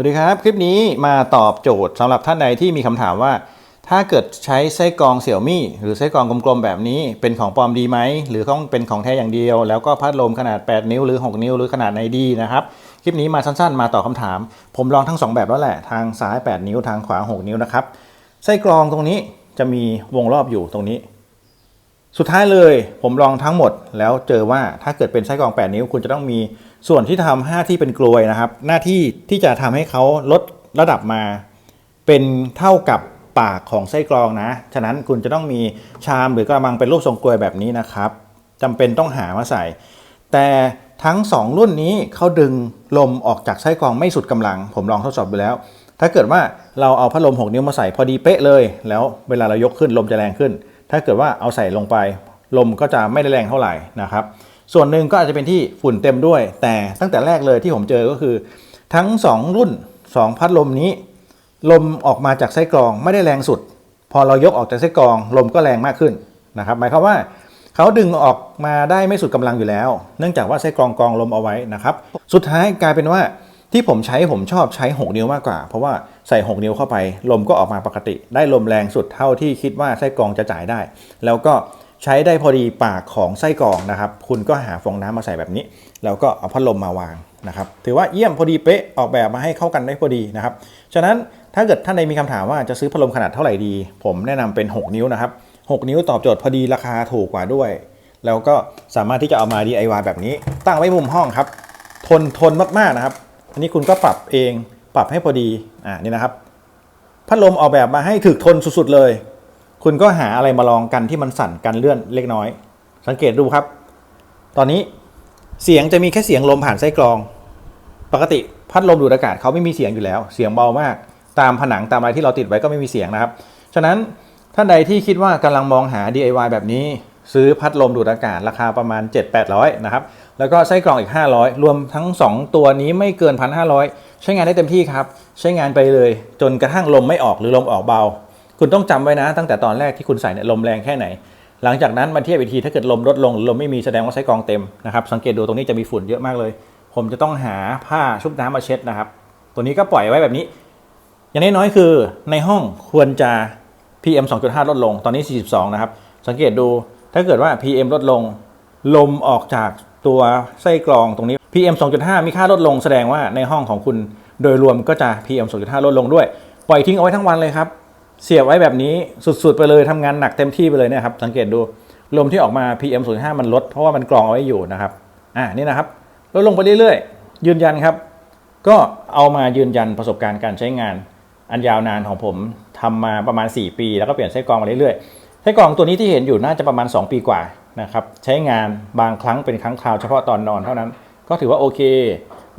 สวัสดีครับ คลิปนี้มาตอบโจทย์สำหรับท่านใดที่มีคำถามว่า ถ้าเกิดใช้ไส้กรองเสี่ยวมี่หรือไส้กรองกลมๆแบบนี้เป็นของปลอมดีไหม หรือต้องเป็นของแท้อย่างเดียว แล้วก็พัดลมขนาด 8 นิ้วหรือ 6 นิ้วหรือขนาดไหนดีนะครับ คลิปนี้มาสั้นๆ มาตอบคำถาม ผมลองทั้ง 2 แบบแล้วแหละ ทางซ้าย 8 นิ้วทางขวา 6 นิ้วนะครับไส้กรองตรงนี้จะมีวงรอบอยู่ตรงนี้ สุดท้ายเลยผมลองทั้งหมดแล้วเจอว่าถ้าเกิดเป็นไส้กรอง 8 นิ้ว คุณจะต้องมีส่วนที่ทำหน้าที่เป็นกลวยนะครับ หน้าที่ที่จะทำให้เขาลดระดับมา เป็นเท่ากับปากของไส้กรองนะ ฉะนั้นคุณจะต้องมีชามหรือกระมังเป็นรูปทรงกลวยแบบนี้นะครับจำเป็นต้องหามาใส่ แต่ทั้ง 2 รุ่นนี้เขาดึงลมออกจากไส้กรองไม่สุดกำลัง ผมลองทดสอบไปแล้ว ถ้าเกิดว่าเราเอาพัดลม 6 นิ้วมาใส่พอดีเป๊ะเลย แล้วเวลาเรายกขึ้นลมจะแรงขึ้น ถ้าเกิดว่าเอาใส่ลงไป ลมก็จะไม่ได้แรงเท่าไหร่นะครับ ส่วนหนึ่งก็อาจจะเป็นที่ฝุ่นเต็มด้วย แต่ตั้งแต่แรกเลยที่ผมเจอก็คือ ทั้ง 2 รุ่น 2 พัดลมนี้ ลมออกมาจากไส้กรองไม่ได้แรงสุด พอเรายกออกจากไส้กรอง ลมก็แรงมากขึ้นนะครับ หมายความว่าเขาดึงออกมาได้ไม่สุดกำลังอยู่แล้ว เนื่องจากว่าไส้กรองกรองลมเอาไว้นะครับ สุดท้ายกลายเป็นว่า ที่ผมใช้ผมชอบใช้ 6 นิ้วมากกว่า เพราะว่าใส่ 6 นิ้วเข้าไป ลมก็ออกมาปกติ ได้ลมแรงสุดเท่าที่คิดว่าไส้กรองจะจ่ายได้ แล้วก็ใช้ได้พอดีปากของไส้กรองนะครับ คุณก็หาฟองน้ำมาใส่แบบนี้ แล้วก็เอาพัดลมมาวางนะครับ ถือว่าเยี่ยมพอดีเป๊ะออกแบบมาให้เข้ากันได้พอดีนะครับ ฉะนั้นถ้าเกิดท่านใดมีคำถามว่าจะซื้อพัดลมขนาดเท่าไหร่ดี ผมแนะนำเป็น 6 นิ้วนะครับ 6 นิ้วตอบโจทย์พอดีราคาถูกกว่าด้วย แล้วก็สามารถที่จะเอามา DIY แบบนี้ ตั้งไว้มุมห้องครับ ทนทนมากๆนะครับ อันนี้คุณก็ปรับเองปรับให้พอดีอ่านี่นะครับ พัดลมออกแบบมาให้ถึกทนสุดๆเลย คุณก็หาอะไรมาลองกันที่มันสั่นกันเลื่อนเล็กน้อย สังเกตดูครับ ตอนนี้เสียงจะมีแค่เสียงลมผ่านไส้กรอง ปกติพัดลมดูดอากาศเขาไม่มีเสียงอยู่แล้ว เสียงเบามาก ตามผนังตามอะไรที่เราติดไว้ก็ไม่มีเสียงนะครับ ฉะนั้นท่านใดที่คิดว่ากำลังมองหา DIY แบบนี้ ซื้อพัดลมดูดอากาศราคาประมาณ 7-800 นะครับ แล้วก็ไส้กรองอีก 500 รวมทั้ง 2 ตัวนี้ไม่เกิน 1,500 ใช้งานได้เต็มที่ครับ ใช้งานไปเลยจนกระทั่งลมไม่ออกหรือลมออกเบา คุณต้องจำไว้นะ ตั้งแต่ตอนแรกที่คุณใส่เนี่ยลมแรงแค่ไหน หลังจากนั้นมาเทียบอีกทีถ้าเกิดลมลดลงหรือลมไม่มีแสดงว่าไส้กรองเต็มนะครับสังเกตดูตรงนี้จะมีฝุ่นเยอะมากเลย ผมจะต้องหาผ้าชุบน้ำมาเช็ดนะครับ ตัวนี้ก็ปล่อยไว้แบบนี้ อย่างน้อยๆคือในห้องควรจะ PM 2.5 ลดลง ตอนนี้ 42 นะครับ สังเกตดู ถ้าเกิดว่า PM ลดลง ลมออกจาก ตัวไส้กรองตรงนี้ PM 2.5 มีค่าลดลงแสดงว่าในห้องของคุณโดยรวมก็จะ PM 2.5 ลดลงด้วย ปล่อยทิ้งเอาไว้ทั้งวันเลยครับ เสียบไว้แบบนี้สุด ๆ ไปเลยทำงานหนักเต็มที่ไปเลยเนะครับ สังเกตดูลมที่ออกมา PM 2.5มันลดเพราะว่ามันกรองเอาไว้อยู่นะครับ อ่านี่นะครับลดลงไปเรื่อยๆ ยืนยันครับ ก็เอามายืนยันประสบการณ์การใช้งาน อันยาวนานของผมทำมาประมาณ 4 ปี แล้วก็เปลี่ยนไส้กรองมาเรื่อยๆไส้กรองตัวนี้ที่เห็นอยู่น่าจะประมาณ 2 ปีกว่า นะครับใช้งานบางครั้งเป็นครั้งคราวเฉพาะตอนนอนเท่านั้น ก็ถือว่าโอเค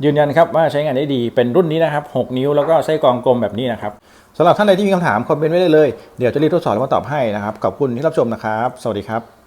ยืนยันครับว่าใช้งานได้ดีเป็นรุ่นนี้นะครับ 6 นิ้วแล้วก็ไส้กรองกลมแบบนี้นะครับสำหรับท่านใดที่มีคำถามคอมเมนต์ไว้ได้เลย เดี๋ยวจะรีบทดสอบแล้วมาตอบให้นะครับขอบคุณที่รับชมนะครับ สวัสดีครับ